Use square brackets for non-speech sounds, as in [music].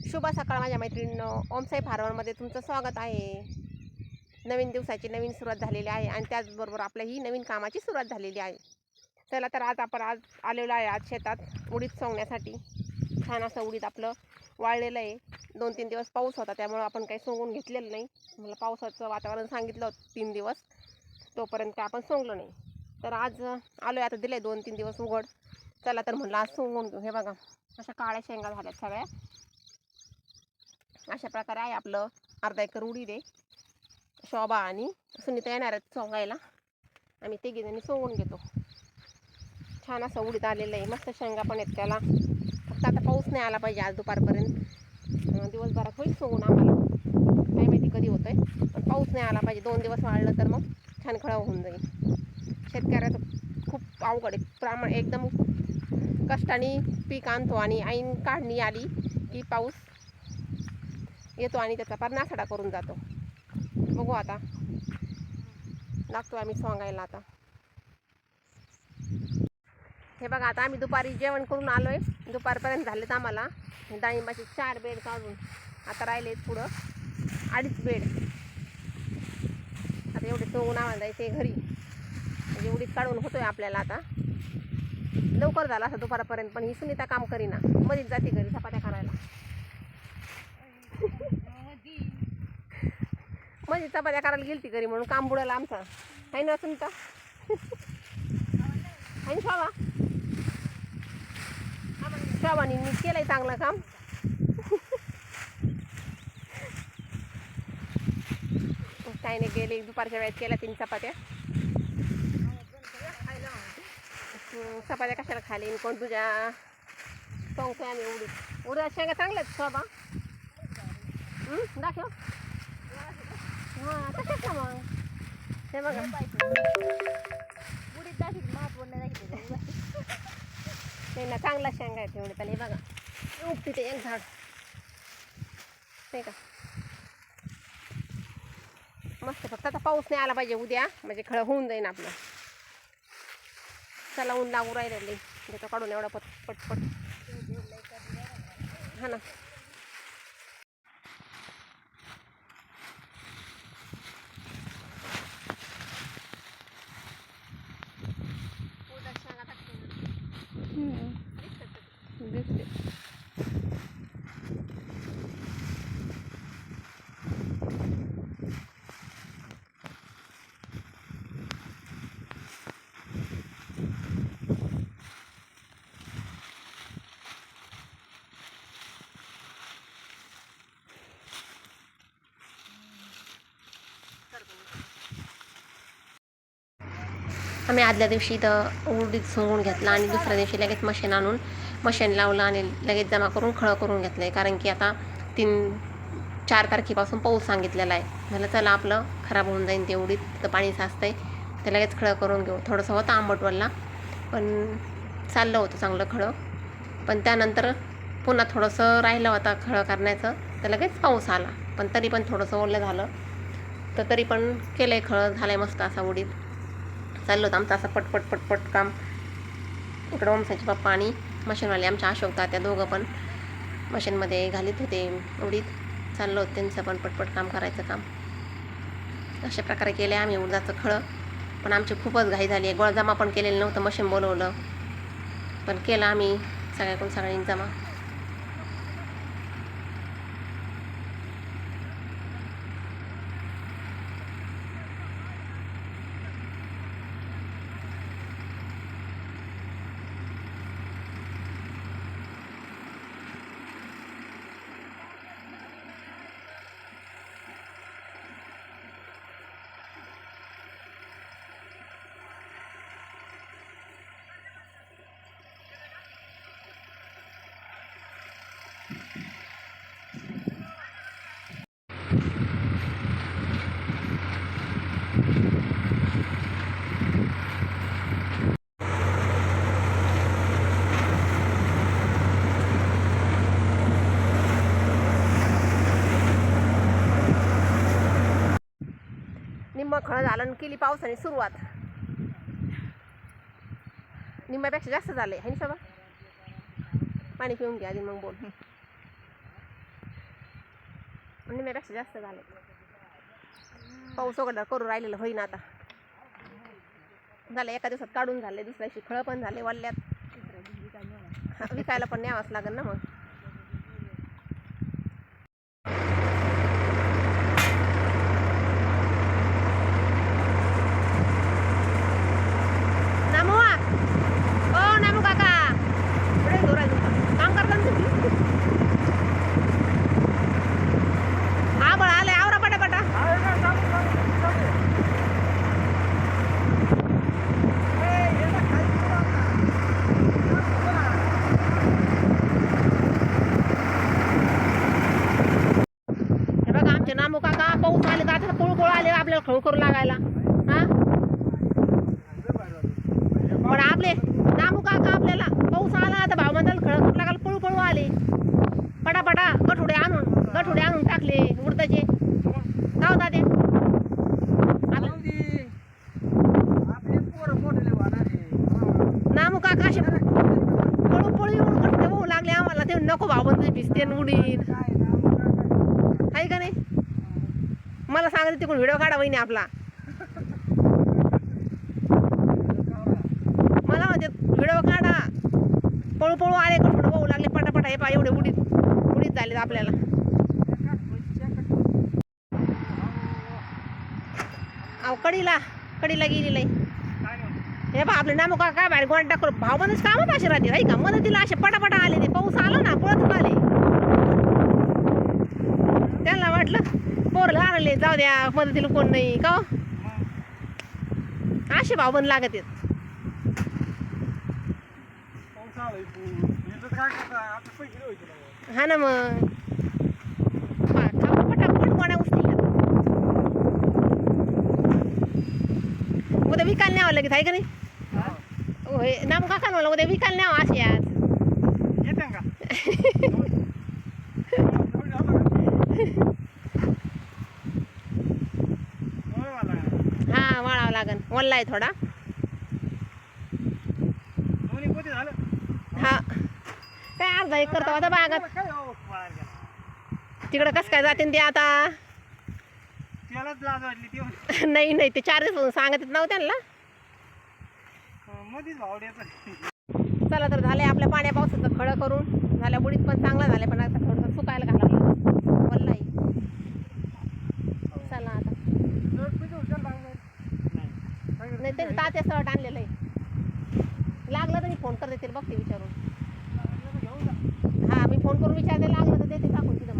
शुभ सकाळ माझ्या मैत्रिणीनं. ओमसाई फार्मरमध्ये तुमचं स्वागत आहे. नवीन दिवसाची नवीन सुरुवात झालेली आहे आणि त्याचबरोबर आपल्या ही नवीन कामाची सुरुवात झालेली आहे. चला तर आज आपण आज आलेलो आहे आज शेतात उडीद सोंगण्यासाठी. छान असं उडीद आपलं वाळलेलं आहे. दोन तीन दिवस पाऊस होता त्यामुळं आपण काही सोंगून घेतलेलं नाही. मला पावसाचं वातावरण सांगितलं होतं तीन दिवस. तोपर्यंत काय आपण सोंगलो नाही. तर आज आलो आहे आता दिले दोन तीन दिवस उघड. चला तर म्हणलं आज सोंगून घेऊ. हे बघा अशा काळ्या शेंगा झाल्यात सगळ्या. अशा प्रकारे आहे आपलं. अर्धा एकर उडीद आहे. शोभा आणि सुनीता येणार आहेत सोंगायला आम्ही तिघीजणी सोंगून घेतो. छान असं उडीद आलेलं आहे. मस्त शेंगा पण आहेत त्याला. फक्त आता पाऊस नाही आला पाहिजे आज दुपारपर्यंत. दिवसभरात होईल सोंगून आम्हाला. काय माहिती कधी होतंय. पण पाऊस नाही आला पाहिजे. दोन दिवस वाढलं तर मग छान खळा होऊन जाईल. शेतकऱ्याचं खूप अवघड आहे. प्रमाण एकदम कष्टाने पीक आणतो आणि ऐन काढणी आली की पाऊस येतो आणि त्याचा पार नासाडा करून जातो. बघू आता. लागतो आम्ही सोंगायला आता. हे बघा आता आम्ही दुपारी जेवण करून आलो आहे दुपारपर्यंत झालेत आम्हाला. डाळिंबाचे चार बेड काढून आता राहिले पुढं. अडीच बेड. आता एवढे सोंगून आम्हाला जायचे घरी. म्हणजे एवढीच काढून होतोय आपल्याला आता. लवकर झाला असं दुपारपर्यंत पण ही सुनीता काम करीना. मध्येच जाते घरी सपाट्या करायला. म्हणजे चपात्या करायला गेलती घरी म्हणून काम बुडाला आमचा. आहे ना सुनता? आहे ना शावा शावानी मी केलंय चांगलं काम. काही नाही गेले दुपारच्या वेळेत केल्या तीन चपात्या. चपात्या कशाला खाली कोण तुझ्या? सोंगतोय आम्ही उडी. उड्या शेंगा चांगल्या शोभा. दाखव हां तसेच का मग हे बघा उडीद दाखीत महत्त्व नाही दाखीत ना चांगला शेंगा आहे तेवढे त्याला हे बघा उगते ते एक झाड नाही का मस्त फक्त आता पाऊस नाही आला पाहिजे उद्या म्हणजे खळं होऊन जाईन आपलं चला ऊन लागू राहिलेले त्याचं काढून एवढा पट पटपट हा ना आम्ही आदल्या दिवशी इथं उडीद सोंगून घेतला आणि दुसऱ्या दिवशी लगेच मशीन आणून मशीन लावलं आणि लगेच जमा करून खळं करून घेतलं आहे कारण की आता तीन चार तारखेपासून पाऊस सांगितलेला आहे. म्हणलं चला आपलं खराब होऊन जाईन ते उडीत तर पाणी साचतं आहे ते लगेच खळं करून घेऊ. थोडंसं होतं आंबटवल्ला पण चाललं होतं चांगलं खळं. पण त्यानंतर पुन्हा थोडंसं राहिलं होतं खळं करण्याचं. तर लगेच पाऊस आला. पण तरी पण थोडंसं ओलं झालं. तर तरी पण केलं आहे खळं झालं आहे मस्त असा उडीद. चाललं होतं. आमचं असं पटपट पटपट काम. इकडं ओमसाचे पप्पा आणि मशीनवाले आमच्या अशोक त्या दोघं पण मशीनमध्ये घालीत होते उडीत. चाललं होतं. त्यांचं पण पटपट काम करायचं काम. अशा प्रकारे केले आम्ही उडदाचं खळं. पण आमची खूपच घाई झाली. आहे गोळा जमा पण केलेलं नव्हतं. मशीन बोलवलं. पण केलं आम्ही. सगळ्याकडून सगळ्यांनी जमा. निम्म खळं झालं आणि केली पावसाने सुरुवात. निम्म्यापेक्षा जास्त झाले आहे ना सगळं पाणी पिऊन घ्या आधी मग बोल. निम्म्यापेक्षा जास्त झाले. पाऊस वगैरे करू राहिलेलं होईन आता. झालं एका दिवसात काढून झाले दुसऱ्या दिवशी खळं पण झाले वल्ल्यात. विकायला पण न्यावंच लागेल ना मग नामू आ. ओ नामू काका पुढे जोरात बोला. काम करता ना तुम्ही हा बळ आले आवरा पटापटा हे बघा आमचे नामू काका पाऊस आले का आता पळू पळू करू लागायला. हा? पण आपले नामू काका आपल्याला पाऊस आला तर भाव म्हणताल खळ करू लागायला पळू पळू आले. पटापटा गठुडे आणून गठुडे आणून टाकले उडताचे गाव दादे. आपले नामू काका असे पळू पळू येऊन गठुडे होऊ लागले आम्हाला. ते नको भाव म्हणते भिजते उडीन आहे का नाही मला सांगते तिकडून व्हिडिओ काढा वहिनी आपला. मला म्हणते व्हिडिओ काढा. पळू पळू आले का थोडं पाहू लागले पटापटा हे पा एवढे उडीत उडीत झाले आपल्याला. अहो कडीला कडीला गेलेलं नाही हे बा आपले नामो का काय बाहेर गोंड टाकून भाव म्हणूनच कामच असे राहते नाही का? मदतीला असे पटापटा आले ते पाऊस आला ना पळत आले त्यांना वाटलं पोर लागले जाऊ द्या मदतीला कोण नाही का हो? असे भाव बंद लागत आहेत. हा ना मग. का- गोण्या उचलल्या उद्या विकायला न्यावं लगेच आहे का नाही? होय नाम काका मला उद्या विकायला न्यावं असे आज. हा वाळावं [laughs] लागन. वल्ला आहे थोडा. हा. काय अर्धा एक करतो आता बागात. तिकडं कसं काय जाते ते आता? नाही नाही. ते चार दिवस सांगत नाव त्यांना द्यायचा चला तर झाले आपल्या पाण्या पावसाचं खडं करून. झाल्या बुडीत पण चांगला झालं पण आता नाही त्यांनी तात्या सट आणलेलं आहे. लागलं तर मी फोन करते तिला बघते विचारून. हां मी फोन करून विचारते लागलं तर देते टाकून तिथं